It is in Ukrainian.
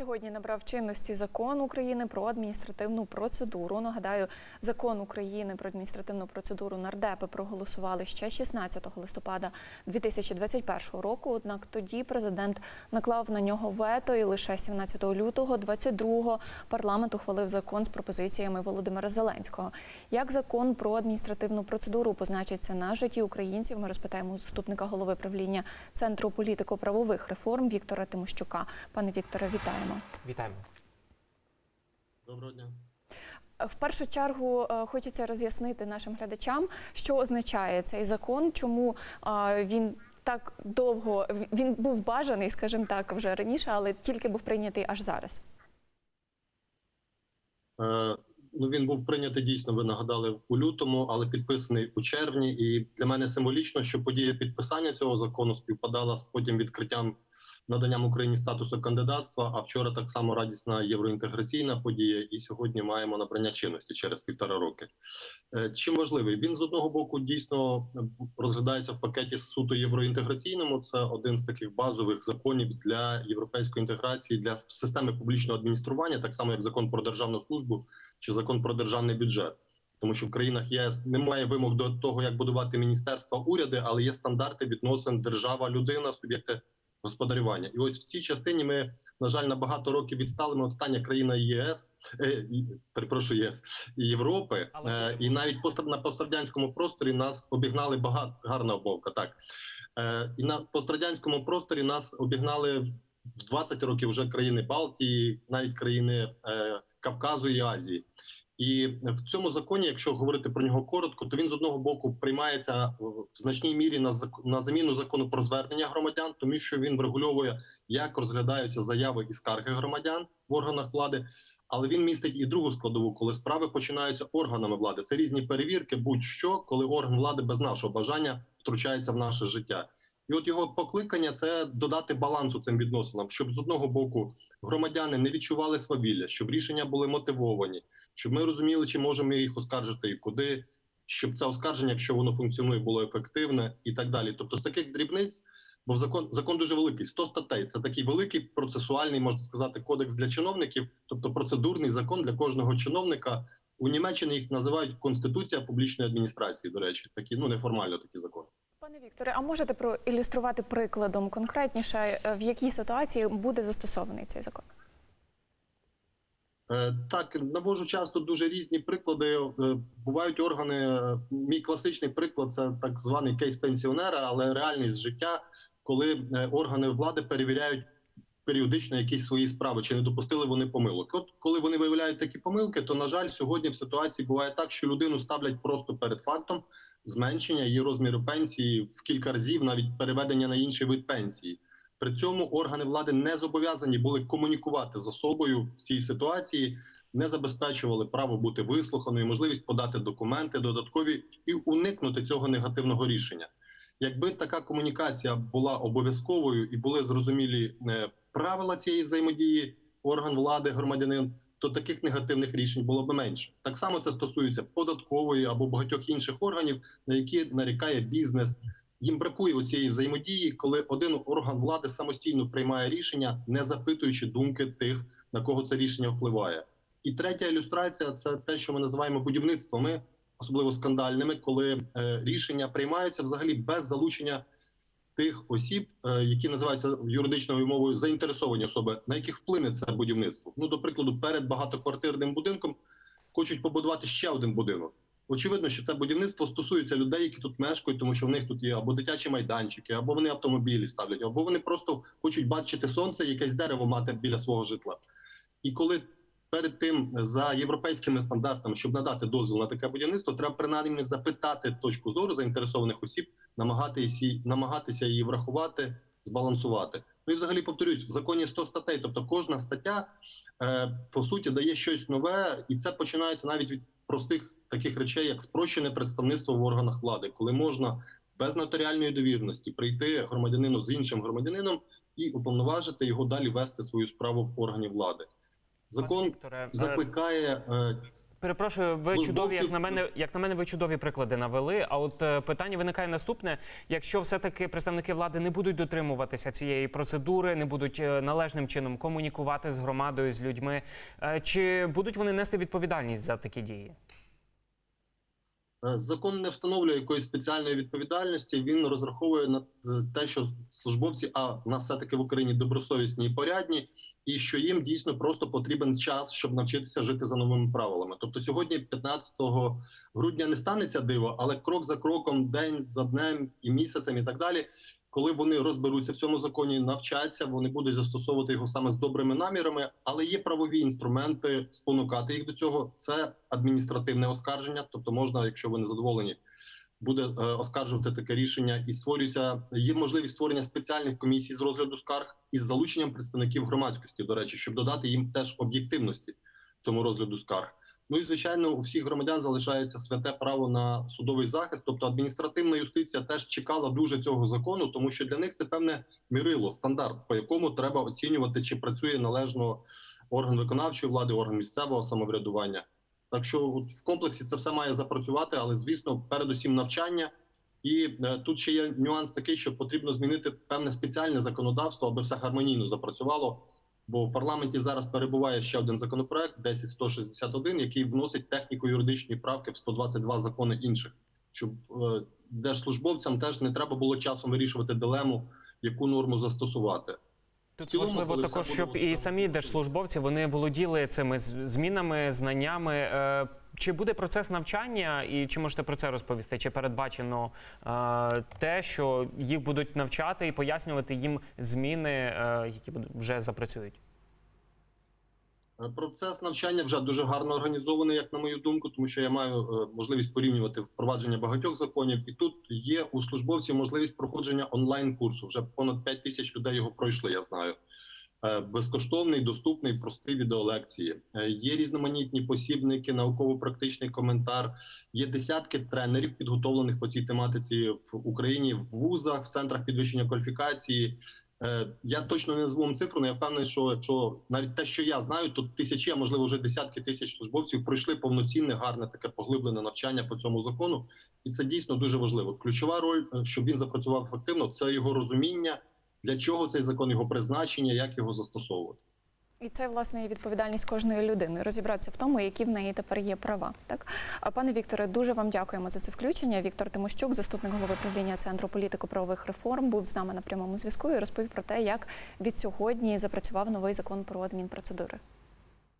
Сьогодні набрав чинності закон України про адміністративну процедуру. Нагадаю, закон України про адміністративну процедуру нардепи проголосували ще 16 листопада 2021 року. Однак тоді президент наклав на нього вето, і лише 17 лютого 22 парламент ухвалив закон з пропозиціями Володимира Зеленського. Як закон про адміністративну процедуру позначиться на житті українців? Ми розпитаємо заступника голови правління центру політико-правових реформ Віктора Тимощука. Пане Вікторе, вітаємо. Вітаємо. Доброго дня. В першу чергу е, хочеться роз'яснити нашим глядачам, що означає цей закон, чому е, він так довго він був бажаний, скажімо так, вже раніше, але тільки був прийнятий аж зараз. Е, ну він був прийнятий дійсно. Ви нагадали у лютому, але підписаний у червні. І для мене символічно, що подія підписання цього закону співпадала з потім відкриттям наданням Україні статусу кандидатства. А вчора так само радісна євроінтеграційна подія. І сьогодні маємо набрання чинності через півтора роки. Е, Чим важливий він з одного боку дійсно розглядається в пакеті суто євроінтеграційному. Це один з таких базових законів для європейської інтеграції для системи публічного адміністрування, так само як закон про державну службу чи закон про державний бюджет. Тому що в країнах ЄС немає вимог до того, як будувати міністерства, уряди, але є стандарти відносин держава, людина, суб'єкти господарювання. І ось в цій частині ми, на жаль, на багато років відстали. Ми остання країна ЄС, е, перепрошую, ЄС і Європи, е, і навіть постра- на пострадянському просторі нас обігнали багато гарна обмовка. Так е, і на пострадянському просторі нас обігнали в 20 років вже країни Балтії, навіть країни е, Кавказу і Азії. І в цьому законі, якщо говорити про нього коротко, то він з одного боку приймається в значній мірі на на заміну закону про звернення громадян, тому що він врегульовує, як розглядаються заяви і скарги громадян в органах влади. Але він містить і другу складову, коли справи починаються органами влади. Це різні перевірки, будь-що, коли орган влади без нашого бажання втручається в наше життя. І от його покликання це додати балансу цим відносинам, щоб з одного боку громадяни не відчували свавілля, щоб рішення були мотивовані, щоб ми розуміли, чи можемо їх оскаржити і куди, щоб це оскарження, якщо воно функціонує, було ефективне і так далі. Тобто, з таких дрібниць, бо закон закон дуже великий, 100 статей. Це такий великий процесуальний, можна сказати, кодекс для чиновників, тобто процедурний закон для кожного чиновника. У Німеччині їх називають Конституція публічної адміністрації. До речі, такі ну неформально такі закони. Пане Вікторе, а можете проілюструвати прикладом конкретніше, е, в якій ситуації буде застосований цей закон? Е, Так, навожу часто дуже різні приклади. Е, Бувають органи. Мій класичний приклад це так званий кейс пенсіонера, але реальність життя, коли органи влади перевіряють періодично якісь свої справи, чи не допустили вони помилок. От коли вони виявляють такі помилки, то на жаль, сьогодні в ситуації буває так, що людину ставлять просто перед фактом зменшення її розміру пенсії в кілька разів, навіть переведення на інший вид пенсії. При цьому органи влади не зобов'язані були комунікувати з особою в цій ситуації, не забезпечували право бути вислуханою, можливість подати документи додаткові і уникнути цього негативного рішення. Якби така комунікація була обов'язковою і були зрозумілі е, правила цієї взаємодії, орган влади, громадянин, то таких негативних рішень було б менше. Так само це стосується податкової або багатьох інших органів, на які нарікає бізнес. Їм бракує цієї взаємодії, коли один орган влади самостійно приймає рішення, не запитуючи думки тих, на кого це рішення впливає. І третя ілюстрація це те, що ми називаємо будівництвами, особливо скандальними, коли е, рішення приймаються взагалі без залучення тих осіб, е, які називаються юридичною мовою заінтересовані особи, на яких вплине це будівництво. Ну, до прикладу, перед багатоквартирним будинком хочуть побудувати ще один будинок. Очевидно, що це будівництво стосується людей, які тут мешкають, тому що в них тут є або дитячі майданчики, або вони автомобілі ставлять, або вони просто хочуть бачити сонце, якесь дерево мати біля свого житла. І коли перед тим за європейськими стандартами, щоб надати дозвіл на таке будівництво, треба принаймні запитати точку зору заінтересованих осіб, намагатися, намагатися її врахувати, збалансувати. Ну і взагалі повторюсь, в законі 100 статей, тобто кожна стаття е, по суті дає щось нове, і це починається навіть від простих таких речей, як спрощене представництво в органах влади, коли можна без нотаріальної довірності прийти громадянину з іншим громадянином і уповноважити його далі вести свою справу в органі влади. Закон е, закликає. е, Перепрошую, ви чудові, як на мене, як на мене, ви чудові приклади навели. А от е, питання виникає наступне: якщо все-таки представники влади не будуть дотримуватися цієї процедури, не будуть належним чином комунікувати з громадою, з людьми, чи будуть вони нести відповідальність за такі дії? Е, Закон не встановлює якоїсь спеціальної відповідальності. Він розраховує на е, те, що службовці, а на все таки в Україні добросовісні і порядні, і що їм дійсно просто потрібен час, щоб навчитися жити за новими правилами. Тобто, сьогодні, 15 грудня, не станеться диво, але крок за кроком, день за днем і місяцем, і так далі. Коли вони розберуться в цьому законі, навчаться, вони будуть застосовувати його саме з добрими намірами, але є правові інструменти спонукати їх до цього. Це адміністративне оскарження, тобто можна, якщо ви не задоволені, буде е, оскаржувати таке рішення, і створюється є можливість створення спеціальних комісій з розгляду скарг із залученням представників громадськості. До речі, щоб додати їм теж об'єктивності цьому розгляду скарг. Ну і звичайно, у всіх громадян залишається святе право на судовий захист. Тобто адміністративна юстиція теж чекала дуже цього закону, тому що для них це певне мірило, стандарт, по якому треба оцінювати, чи працює належно орган виконавчої влади, орган місцевого самоврядування. Так що от в комплексі це все має запрацювати, але звісно, передусім навчання. І е, тут ще є нюанс такий, що потрібно змінити певне спеціальне законодавство, аби все гармонійно запрацювало. Бо в парламенті зараз перебуває ще один законопроект 10161, який вносить техніко-юридичні правки в 122 закони інших, щоб е, держслужбовцям теж не треба було часом вирішувати дилему, яку норму застосувати. Тут цілому, важливо також, щоб і самі держслужбовці вони володіли цими змінами, знаннями. Чи буде процес навчання, і чи можете про це розповісти? Чи передбачено е, те, що їх будуть навчати і пояснювати їм зміни, е, які вже запрацюють? Е, Процес навчання вже дуже гарно організований, як на мою думку, тому що я маю е, можливість порівнювати впровадження багатьох законів, і тут є у службовців можливість проходження онлайн курсу. Вже понад 5 тисяч людей його пройшли. Я знаю. Е, Безкоштовний, доступний, простий відеолекції. Е, Є різноманітні посібники, науково-практичний коментар. Є десятки тренерів, підготовлених по цій тематиці в Україні, в вузах, в центрах підвищення кваліфікації. Е, Я точно не назву вам цифру, але я впевнений, що якщо навіть те, що я знаю, то тисячі, а можливо вже десятки тисяч службовців пройшли повноцінне, гарне таке поглиблене навчання по цьому закону, і це дійсно дуже важливо. Ключова роль, щоб він запрацював ефективно, це його розуміння, для чого цей закон, його призначення, як його застосовувати. І це власне відповідальність кожної людини розібратися в тому, які в неї тепер є права. Так, пане Вікторе, дуже вам дякуємо за це включення. Віктор Тимощук, заступник голови правління центру політико-правових реформ, був з нами на прямому зв'язку і розповів про те, як від сьогодні запрацював новий закон про адмінпроцедури.